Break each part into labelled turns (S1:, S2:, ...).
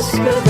S1: aşkı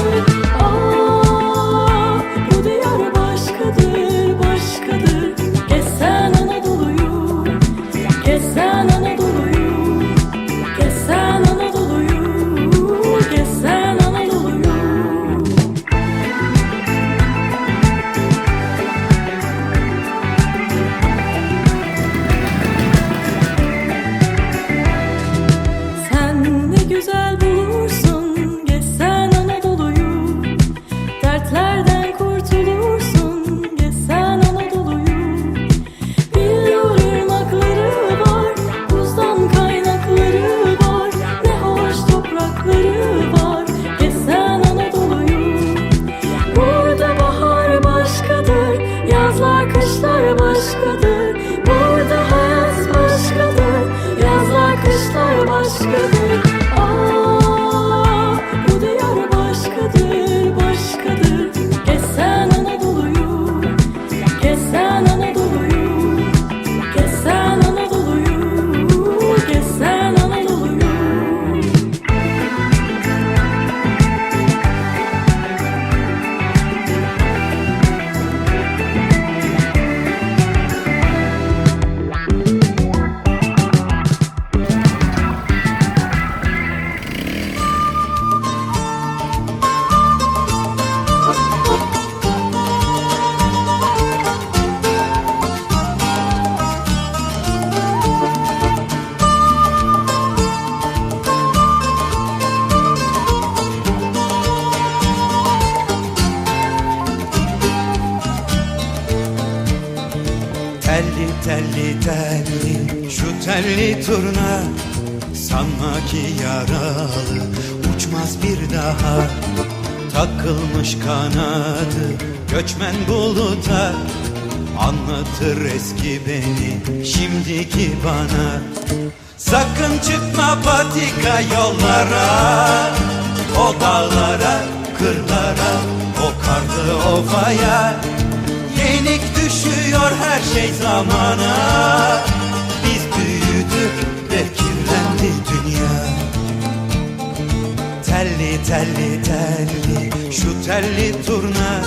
S1: Telli telli şu telli turna Sanma ki yaralı. Uçmaz bir daha Takılmış kanadı. Göçmen buluta Anlatır eski beni şimdiki bana. Sakın çıkma patika yollara O dağlara, kırlara, o karlı ovaya her şey zamana. Biz büyüdük ve kirlendi dünya. Telli telli telli şu telli turna.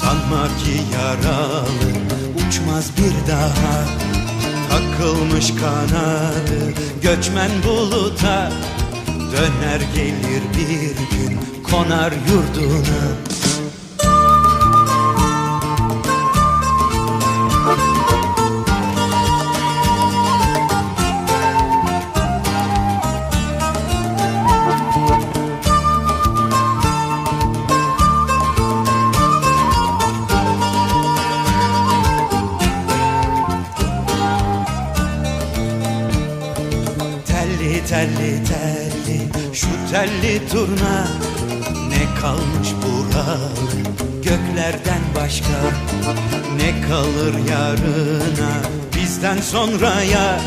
S1: Sanma ki yaralı uçmaz bir daha. Takılmış kanadı göçmen buluta. Döner gelir bir gün konar yurduna Telli telli şu telli turna Ne kalmış buralı göklerden başka Ne kalır yarına? Bizden sonraya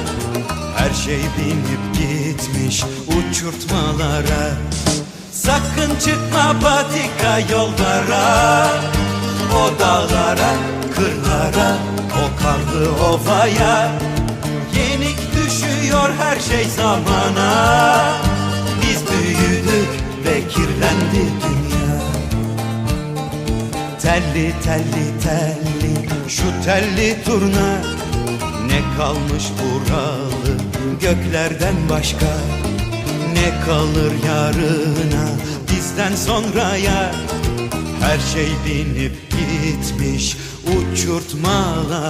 S1: Her şey binip gitmiş uçurtmalara. Sakın çıkma patika yollara O dağlara, kırlara, o karlı ovaya. Yenik düşüyor her şey zamana. Biz büyüdük ve kirlendi dünya. Telli telli telli şu telli turna. Ne kalmış buralı göklerden başka? Ne kalır yarına bizden sonraya? Her şey binip gitmiş uçurtmalara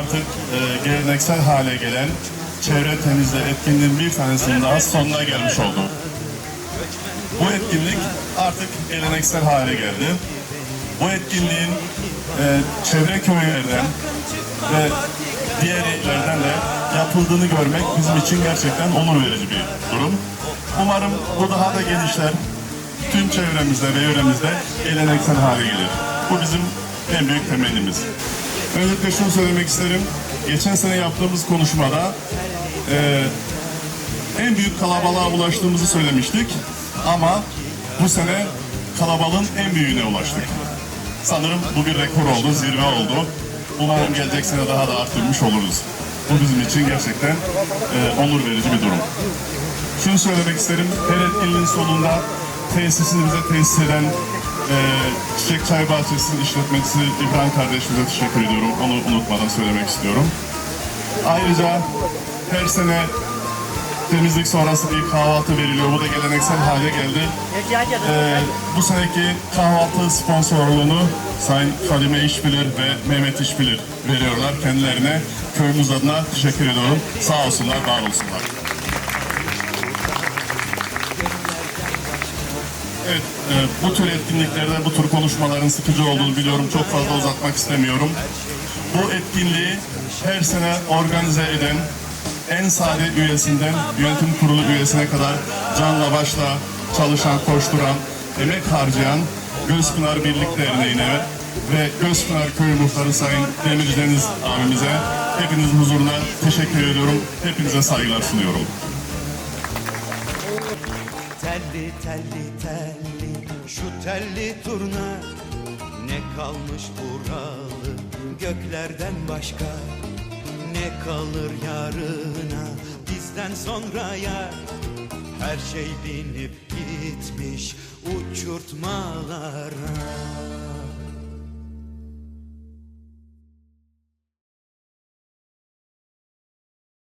S2: Artık e, geleneksel hale gelen çevre temizle etkinliğin bir tanesinin daha sonuna gelmiş olduk. Bu etkinlik artık geleneksel hale geldi. Bu etkinliğin e, çevre köylerden ve diğer illerden de yapıldığını görmek bizim için gerçekten onur verici bir durum. Umarım bu daha da genişler. Tüm çevremizde ve yöremizde geleneksel hale gelir. Bu bizim en büyük temennimiz. Öncelikle şunu söylemek isterim. Geçen sene yaptığımız konuşmada e, en büyük kalabalığa ulaştığımızı söylemiştik. Ama bu sene kalabalığın en büyüğüne ulaştık. Sanırım bu bir rekor oldu, zirve oldu. Umarım gelecek sene daha da arttırmış oluruz. Bu bizim için gerçekten e, onur verici bir durum. Şunu söylemek isterim. Her etkinliğin sonunda tesisini bize tesis eden e, Çiçek Çay Bahçesi'nin işletmecisi İbrahim kardeşimize teşekkür ediyorum. Onu unutmadan söylemek istiyorum. Ayrıca her sene temizlik sonrası bir kahvaltı veriliyor. Bu da geleneksel hale geldi. Ee, bu seneki kahvaltı sponsorluğunu Sayın Fadime İşbilir ve Mehmet İşbilir veriyorlar. Kendilerine köyümüz adına teşekkür ediyorum. Sağ olsunlar, var olsunlar. Evet, e, bu tür etkinliklerde bu tür konuşmaların sıkıcı olduğunu biliyorum. Çok fazla uzatmak istemiyorum. Bu etkinliği her sene organize eden en sade üyesinden yönetim kurulu üyesine kadar canla başla çalışan, koşturan, emek harcayan Gözpınar Birlik Derneği'ne ve Gözpınar Köyü Muhtarı Sayın Demir Deniz abimize hepinizin huzuruna teşekkür ediyorum. Hepinize saygılar sunuyorum.
S1: Telli telli telli şu telli turna. Ne kalmış buralı göklerden başka? Ne kalır yarına bizden sonraya Her şey binip gitmiş uçurtmalara